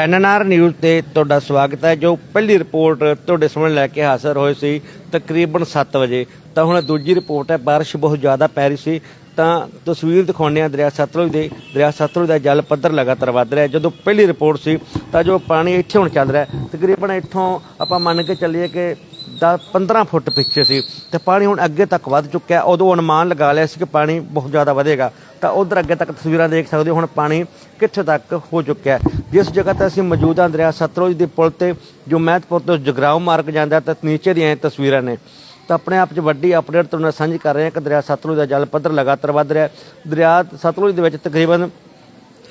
NNR news ਤੇ ਤੁਹਾਡਾ ਸਵਾਗਤ ਹੈ, ਜੋ ਪਹਿਲੀ ਰਿਪੋਰਟ ਤੁਹਾਡੇ ਸਾਹਮਣੇ ਲੈ ਕੇ ਹਾਜ਼ਰ ਹੋਏ ਸੀ ਤਕਰੀਬਨ 7 ਵਜੇ। ਤਾਂ ਹੁਣ ਦੂਜੀ ਰਿਪੋਰਟ ਹੈ, ਬਾਰਿਸ਼ ਬਹੁਤ ਜ਼ਿਆਦਾ ਪੈ ਰਹੀ ਸੀ। ਤਾਂ ਤਸਵੀਰ ਦਿਖਾਉਂਦੇ ਆ ਦਰਿਆ ਸਤਲੁਜ ਦੇ। ਦਰਿਆ ਸਤਲੁਜ ਦਾ ਜਲ ਪੱਧਰ ਲਗਾਤਾਰ ਵੱਧ ਰਿਹਾ ਜਦੋਂ ਪਹਿਲੀ ਰਿਪੋਰਟ ਸੀ, ਤਾਂ ਜੋ ਪਾਣੀ ਇੱਥੇ ਹੁਣ ਚੱਲ ਰਿਹਾ ਤਕਰੀਬਨ ਇੱਥੋਂ ਆਪਾਂ ਮੰਨ ਕੇ ਚੱਲੀਏ ਕਿ 10 15 ਫੁੱਟ ਪਿੱਛੇ ਸੀ। ਤੇ ਪਾਣੀ ਹੁਣ ਅੱਗੇ ਤੱਕ ਵੱਧ ਚੁੱਕਿਆ ਉਦੋਂ ਅਨੁਮਾਨ ਲਗਾ ਲਿਆ ਸੀ ਕਿ ਪਾਣੀ ਬਹੁਤ ਜ਼ਿਆਦਾ ਵਧੇਗਾ। ਤਾਂ ਉਧਰ ਅੱਗੇ ਤੱਕ ਤਸਵੀਰਾਂ ਦੇਖ ਸਕਦੇ ਹੋ, ਹੁਣ ਪਾਣੀ ਕਿੱਥੇ ਤੱਕ ਹੋ ਚੁੱਕਿਆ ਹੈ। ਜਿਸ ਜਗ੍ਹਾ ਤੇ ਅਸੀਂ ਮੌਜੂਦ ਹਾਂ, ਦਰਿਆ ਸਤਲੁਜ ਦੇ ਪੁਲ ਤੇ, ਜੋ ਮਹਿਤਪੁਰ ਤੋਂ ਜਗਰਾਉਂ ਮਾਰਗ ਜਾਂਦਾ ਤਾਂ ਨੀਚੇ ਦੀਆਂ ਇਹ ਤਸਵੀਰਾਂ ਨੇ। ਤਾਂ ਆਪਣੇ ਆਪ 'ਚ ਵੱਡੀ ਅਪਡੇਟ ਤੁਹਾਨੂੰ ਨਾਲ ਸਾਂਝੀ ਕਰ ਰਹੇ ਹਾਂ ਕਿ ਦਰਿਆ ਸਤਲੁਜ ਦਾ ਜਲ ਪੱਧਰ ਲਗਾਤਾਰ ਵੱਧ ਰਿਹਾ ਦਰਿਆ ਸਤਲੁਜ ਦੇ ਵਿੱਚ ਤਕਰੀਬਨ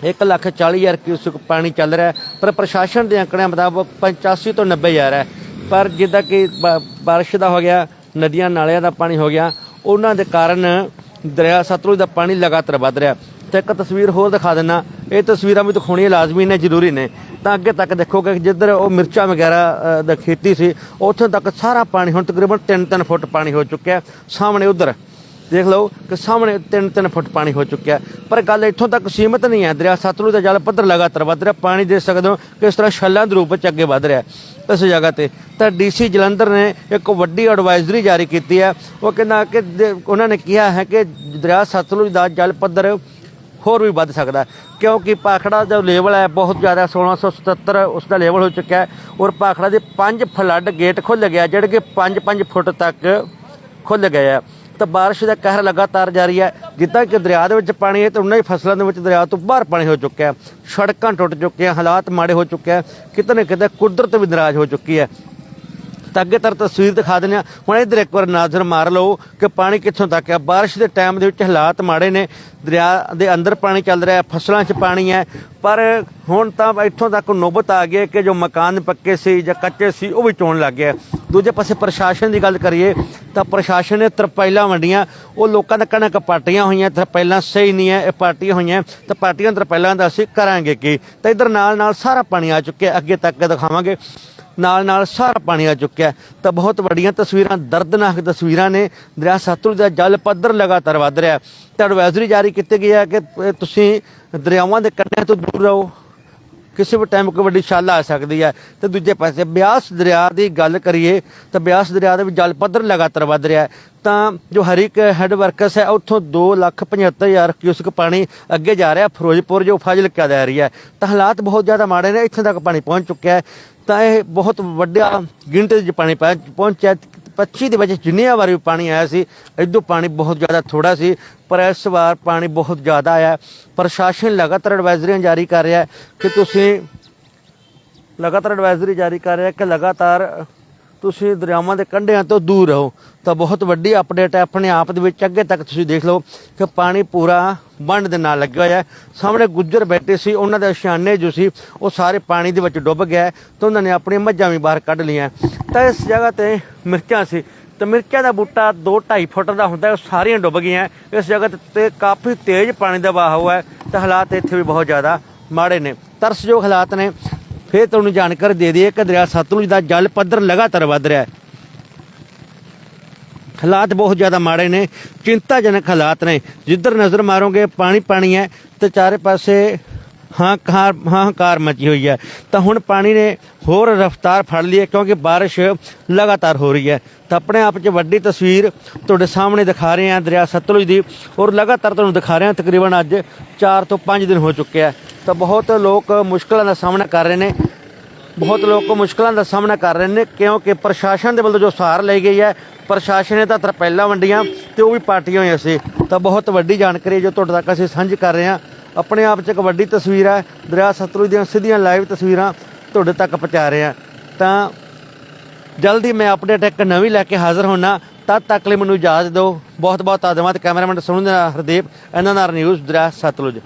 ਇੱਕ ਲੱਖ ਚਾਲੀ ਹਜ਼ਾਰ ਕਿਊਸਕ ਪਾਣੀ ਚੱਲ ਰਿਹਾ ਪਰ ਪ੍ਰਸ਼ਾਸਨ ਦੇ ਅੰਕੜਿਆਂ ਮੁਤਾਬਕ 85 ਤੋਂ 90 ਹਜ਼ਾਰ ਹੈ। ਪਰ ਜਿੱਦਾਂ ਕਿ ਬ- ਬਾਰਿਸ਼ ਦਾ ਹੋ ਗਿਆ, ਨਦੀਆਂ ਨਾਲਿਆਂ ਦਾ ਪਾਣੀ ਹੋ ਗਿਆ, ਉਹਨਾਂ ਦੇ ਕਾਰਨ ਦਰਿਆ ਸਤਲੁਜ ਦਾ ਪਾਣੀ ਲਗਾਤਾਰ ਵੱਧ ਰਿਹਾ ਤੇ ਇੱਕ ਤਸਵੀਰ ਹੋਰ ਦਿਖਾ ਦਿੰਨਾ ਇਹ ਤਸਵੀਰਾਂ ਵੀ ਦਿਖਾਉਣੀਆਂ ਲਾਜ਼ਮੀ ਨੇ ਜ਼ਰੂਰੀ ਨੇ। ਤਾਂ ਅੱਗੇ ਤੱਕ ਦੇਖੋਗੇ ਕਿ ਜਿੱਧਰ ਉਹ ਮਿਰਚਾਂ ਵਗੈਰਾ ਅ, ਦਾ ਖੇਤੀ ਸੀ ਉੱਥੇ ਤੱਕ ਸਾਰਾ ਪਾਣੀ ਹੁਣ ਤਕਰੀਬਨ 3-3 ਫੁੱਟ ਪਾਣੀ ਹੋ ਚੁੱਕਿਆ ਸਾਹਮਣੇ ਉਧਰ ਦੇਖ ਲਓ ਕਿ ਸਾਹਮਣੇ 3-3 ਫੁੱਟ ਪਾਣੀ ਹੋ ਚੁੱਕਿਆ ਪਰ ਗੱਲ ਇੱਥੋਂ ਤੱਕ ਸੀਮਿਤ ਨਹੀਂ ਹੈ। ਦਰਿਆ ਸਤਲੁਜ ਦਾ ਜਲ ਪੱਧਰ ਲਗਾਤਾਰ ਵੱਧ ਰਿਹਾ। ਪਾਣੀ ਦੇ ਸਕਦੇ ਹੋ ਕਿਸ ਤਰ੍ਹਾਂ ਛੱਲਾਂ ਦੇ ਰੂਪ ਵਿੱਚ ਅੱਗੇ ਵੱਧ ਰਿਹਾ ਇਸ ਜਗ੍ਹਾ ਤੇ ਤਾਂ ਡੀਸੀ ਜਲੰਧਰ ਨੇ ਇੱਕ ਵੱਡੀ ਐਡਵਾਈਜ਼ਰੀ ਜਾਰੀ ਕੀਤੀ ਹੈ। ਉਹ ਕਹਿੰਦਾ ਕਿ ਦੇ- ਉਹਨਾਂ ਨੇ ਕਿਹਾ ਹੈ ਕਿ ਦਰਿਆ ਸਤਲੁਜ ਦਾ ਜਲ ਪੱਧਰ ਹੋਰ ਵੀ ਵੱਧ ਸਕਦਾ ਕਿਉਂਕਿ ਪਾਖੜਾ ਦਾ ਲੈਵਲ ਹੈ ਬਹੁਤ ਜ਼ਿਆਦਾ। 1677 ਉਸ ਦਾ ਲੈਵਲ ਹੋ ਚੁੱਕਿਆ ਹੈ ਔਰ ਪਾਖੜਾ ਦੇ ਪੰਜ ਫਲੱਡ ਗੇਟ ਖੁੱਲ ਗਿਆ ਜਿਹੜੇ ਕਿ 5-5 ਫੁੱਟ ਤੱਕ ਖੁੱਲ ਗਏ ਆ। ਤਾਂ ਬਾਰਿਸ਼ ਦਾ ਕਹਿਰ ਲਗਾਤਾਰ ਜਾਰੀ ਹੈ। ਜਿੱਦਾਂ ਕਿ ਦਰਿਆ ਦੇ ਵਿੱਚ ਪਾਣੀ ਹੈ ਤਾਂ ਉਹਨਾਂ ਹੀ ਫਸਲਾਂ ਦੇ ਵਿੱਚ ਦਰਿਆ ਤੋਂ ਬਾਹਰ ਪਾਣੀ ਹੋ ਚੁੱਕਿਆ ਸੜਕਾਂ ਟੁੱਟ ਚੁੱਕੀਆਂ, ਹਾਲਾਤ ਮਾੜੇ ਹੋ ਚੁੱਕੇ ਆ ਕਿਤੇ ਨਾ ਕਿਤੇ ਕੁਦਰਤ ਵੀ ਨਾਰਾਜ਼ ਹੋ ਚੁੱਕੀ ਹੈ। ਤਾਂ ਅੱਗੇ ਤਰ ਤਸਵੀਰ ਦਿਖਾ ਦਿੰਦੇ ਹਾਂ। ਹੁਣ ਇਧਰ ਇੱਕ ਵਾਰ ਨਜ਼ਰ ਮਾਰ ਲਓ ਕਿ ਪਾਣੀ ਕਿੱਥੋਂ ਤੱਕ ਹੈ ਬਾਰਿਸ਼ ਦੇ ਟਾਈਮ ਦੇ ਵਿੱਚ ਹਾਲਾਤ ਮਾੜੇ ਨੇ। ਦਰਿਆ ਦੇ ਅੰਦਰ ਪਾਣੀ ਚੱਲ ਰਿਹਾ ਫਸਲਾਂ 'ਚ ਪਾਣੀ ਹੈ। ਪਰ ਹੁਣ ਤਾਂ ਇੱਥੋਂ ਤੱਕ ਨੋਬਤ ਆ ਗਈ ਹੈ ਕਿ ਜੋ ਮਕਾਨ ਪੱਕੇ ਸੀ ਜਾਂ ਕੱਚੇ ਸੀ, ਉਹ ਵੀ ਚੋਣ ਲੱਗ ਗਿਆ। ਦੂਜੇ ਪਾਸੇ ਪ੍ਰਸ਼ਾਸਨ ਦੀ ਗੱਲ ਕਰੀਏ ਤਾਂ ਪ੍ਰਸ਼ਾਸਨ ਨੇ ਤਰਪਾਈਲਾਂ ਵੰਡੀਆਂ। ਉਹ ਲੋਕਾਂ ਦਾ ਕਹਿਣਾ ਕਿ ਪਾਰਟੀਆਂ ਹੋਈਆਂ ਤਰਪਾਈਲਾਂ ਸਹੀ ਨਹੀਂ ਹੈ, ਇਹ ਪਾਰਟੀਆਂ ਹੋਈਆਂ। ਤਾਂ ਪਾਰਟੀਆਂ ਤਰਪਾਈਲਾਂ ਦਾ ਅਸੀਂ ਕਰਾਂਗੇ ਕੀ? ਤਾਂ ਇਧਰ ਨਾਲ ਨਾਲ ਸਾਰਾ ਪਾਣੀ ਆ ਚੁੱਕਿਆ। ਅੱਗੇ ਤੱਕ ਦਿਖਾਵਾਂਗੇ। ਨਾਲ ਨਾਲ ਸਾਰਾ ਪਾਣੀ ਆ ਚੁੱਕਿਆ ਤਾਂ ਬਹੁਤ ਵੱਡੀਆਂ ਤਸਵੀਰਾਂ, ਦਰਦਨਾਕ ਤਸਵੀਰਾਂ ਨੇ। ਦਰਿਆ ਸਤਲੁਜ ਦਾ ਜਲ ਪੱਧਰ ਲਗਾਤਾਰ ਵੱਧ ਰਿਹਾ ਤਾਂ ਐਡਵਾਈਜ਼ਰੀ ਜਾਰੀ ਕੀਤੀ ਗਈ ਹੈ ਕਿ ਤੁਸੀਂ ਦਰਿਆਵਾਂ ਦੇ ਕੰਢਿਆਂ ਤੋਂ ਦੂਰ ਰਹੋ। ਕਿਸੇ ਵੀ ਟਾਈਮ ਕੋਈ ਵੱਡੀ ਛਾਲ ਆ ਸਕਦੀ ਹੈ। ਤੇ ਦੂਜੇ ਪਾਸੇ ਬਿਆਸ ਦਰਿਆ ਦੀ ਗੱਲ ਕਰੀਏ, ਤਾਂ ਬਿਆਸ ਦਰਿਆ ਦੇ ਵਿੱਚ ਜਲ ਪੱਧਰ ਲਗਾਤਾਰ ਵੱਧ ਰਿਹਾ ਹੈ। ਤਾਂ ਜੋ ਹਰੀਕ ਹੈੱਡ ਵਰਕਸ ਹੈ, ਉੱਥੋਂ 275000 ਕਿਊਸਕ ਪਾਣੀ ਅੱਗੇ ਜਾ ਰਿਹਾ ਫਿਰੋਜ਼ਪੁਰ, ਜੋ ਫਾਜ਼ਿਲਕਾ ਦੇ ਰਹੀ ਹੈ। ਤਾਂ ਹਾਲਾਤ ਬਹੁਤ ਜ਼ਿਆਦਾ ਮਾੜੇ ਨੇ। ਇੱਥੇ ਤੱਕ ਪਾਣੀ ਪਹੁੰਚ ਚੁੱਕਿਆ ਹੈ। ਤਾਂ ਇਹ ਬਹੁਤ ਵੱਡਾ ਗਿਣਤੀ 'ਚ ਪਾਣੀ ਪਹੁੰਚ- ਪਹੁੰਚਿਆ। 25 ਦੇ ਵਿੱਚ ਜਿੰਨੀਆਂ ਵਾਰੀ ਵੀ ਪਾਣੀ ਆਇਆ ਸੀ ਇਦੋਂ ਪਾਣੀ ਬਹੁਤ ਜ਼ਿਆਦਾ ਥੋੜਾ ਸੀ, ਪਰ ਇਸ ਵਾਰ ਪਾਣੀ ਬਹੁਤ ਜ਼ਿਆਦਾ ਆਇਆ। ਪ੍ਰਸ਼ਾਸਨ ਲਗਾਤਾਰ ਐਡਵਾਈਜ਼ਰੀਆਂ ਜਾਰੀ ਕਰ ਰਿਹਾ ਕਿ ਤੁਸੀਂ ਲਗਾਤਾਰ ਐਡਵਾਈਜ਼ਰੀ ਜਾਰੀ ਕਰ ਰਿਹਾ ਕਿ ਲਗਾਤਾਰ ਤੁਸੀਂ ਦਰਿਆਵਾਂ ਦੇ ਕੰਢਿਆਂ ਤੋਂ ਦੂਰ ਰਹੋ, ਤਾਂ ਬਹੁਤ ਵੱਡੀ ਅਪਡੇਟ ਹੈ, ਆਪਣੇ ਆਪ ਦੇ ਵਿੱਚ ਅੱਗੇ ਤੱਕ ਤੁਸੀਂ ਦੇਖ ਲਓ ਕਿ ਪਾਣੀ ਪੂਰਾ ਬੰਨ ਦੇ ਨਾਲ ਲੱਗਿਆ ਹੋਇਆ ਸਾਹਮਣੇ ਗੁੱਜਰ ਬੈਠੇ ਸੀ, ਉਹਨਾਂ ਦੇ ਨਿਸ਼ਾਨੇ ਜੋ ਸੀ, ਉਹ ਸਾਰੇ ਪਾਣੀ ਦੇ ਵਿੱਚ ਡੁੱਬ ਗਿਆ ਹੈ ਤਾਂ ਉਹਨਾਂ ਨੇ ਆਪਣੀਆਂ ਮੱਝਾਂ ਵੀ ਬਾਹਰ ਕੱਢ ਲਈਆਂ ਤਾਂ ਇਸ ਜਗ੍ਹਾ ਤੇ ਮਿਰਚਾਂ ਸੀ, ਤੇ ਮਿਰਚਾਂ ਦਾ ਬੂਟਾ 2.5 ਫੁੱਟ ਦਾ ਹੁੰਦਾ ਉਹ ਸਾਰੀਆਂ ਡੁੱਬ ਗਈਆਂ ਇਸ ਜਗ੍ਹਾ ਤੇ- ਕਾਫੀ ਤੇਜ਼ ਪਾਣੀ ਦਾ ਵਹਾਅ ਹੋਇਆ ਤਾਂ ਹਾਲਾਤ ਇੱਥੇ ਵੀ ਬਹੁਤ ਜ਼ਿਆਦਾ ਮਾੜੇ ਨੇ। ਤਰਸਯੋਗ ਹਾਲਾਤ ਨੇ। ਫਿਰ ਤੁਹਾਨੂੰ ਜਾਣਕਾਰੀ ਦੇ ਦਈਏ ਕਿ ਦਰਿਆ ਸਤਲੁਜ ਦਾ ਜਲ ਪੱਧਰ ਲਗਾਤਾਰ ਵੱਧ ਰਿਹਾ ਹੈ। ਹਾਲਾਤ ਬਹੁਤ ਜ਼ਿਆਦਾ ਮਾੜੇ ਨੇ, ਚਿੰਤਾਜਨਕ ਹਾਲਾਤ ਨੇ। ਜਿੱਧਰ ਨਜ਼ਰ ਮਾਰੋਗੇ, ਪਾਣੀ ਪਾਣੀ ਹੈ ਤੇ ਚਾਰੇ ਪਾਸੇ ਹਾਂ ਹਾਂ ਹਾਂ ਹਾਹਾਕਾਰ ਮਚੀ ਹੋਈ ਹੈ। ਤਾਂ ਹੁਣ ਪਾਣੀ ਨੇ ਹੋਰ ਰਫ਼ਤਾਰ ਫੜ ਲਈ ਹੈ ਕਿਉਂਕਿ ਬਾਰਿਸ਼ ਲਗਾਤਾਰ ਹੋ ਰਹੀ ਹੈ। ਤਾਂ ਆਪਣੇ ਆਪ 'ਚ ਵੱਡੀ ਤਸਵੀਰ ਤੁਹਾਡੇ ਸਾਹਮਣੇ ਦਿਖਾ ਰਹੇ ਹਾਂ। ਦਰਿਆ ਸਤਲੁਜ ਦੀ ਔਰ ਲਗਾਤਾਰ ਤੁਹਾਨੂੰ ਦਿਖਾ ਰਹੇ ਹਾਂ। ਤਕਰੀਬਨ ਅੱਜ 4 ਤੋਂ 5 ਦਿਨ ਹੋ ਚੁੱਕੇ ਆ। ਤਾਂ ਬਹੁਤ ਲੋਕ ਮੁਸ਼ਕਲਾਂ ਦਾ ਸਾਹਮਣਾ ਕਰ ਰਹੇ ਨੇ। ਬਹੁਤ ਲੋਕ ਮੁਸ਼ਕਲਾਂ ਦਾ ਸਾਹਮਣਾ ਕਰ ਰਹੇ ਨੇ ਕਿਉਂਕਿ ਪ੍ਰਸ਼ਾਸਨ ਦੇ ਵੱਲੋਂ ਜੋ ਸਹਾਰ ਲਈ ਗਈ ਹੈ, ਪ੍ਰਸ਼ਾਸਨ ਨੇ ਤਾਂ ਤਰਪੈਲਾਂ ਵੰਡੀਆਂ ਤੇ ਉਹ ਵੀ ਪਾਰਟੀਆਂ ਹੋਈਆਂ ਸੀ। ਤਾਂ ਬਹੁਤ ਵੱਡੀ ਜਾਣਕਾਰੀ ਜੋ ਤੁਹਾਡੇ ਤੱਕ ਅਸੀਂ ਸਾਂਝੀ ਕਰ ਰਹੇ ਹਾਂ। ਆਪਣੇ ਆਪ 'ਚ ਇੱਕ ਵੱਡੀ ਤਸਵੀਰ ਹੈ, ਦਰਿਆ ਸਤਲੁਜ ਦੀਆਂ ਸਿੱਧੀਆਂ ਲਾਈਵ ਤਸਵੀਰਾਂ ਤੁਹਾਡੇ ਤੱਕ ਪਹੁੰਚਾ ਰਹੇ ਹਾਂ। ਤਾਂ ਜਲਦੀ ਮੈਂ ਅਪਡੇਟ ਇੱਕ ਨਵੀਂ ਲੈ ਕੇ ਹਾਜ਼ਰ ਹੋਣਾ ਤਦ ਤੱਕ ਲਈ ਮੈਨੂੰ ਇਜਾਜ਼ਤ ਦਿਓ। ਬਹੁਤ ਬਹੁਤ ਧੰਨਵਾਦ, ਕੈਮਰਾਮੈਨ ਸੁਣਨ ਦਾ ਹਰਦੀਪ ਐਨਐਨਆਰ ਨਿਊਜ਼, ਦਰਿਆ ਸਤਲੁਜ।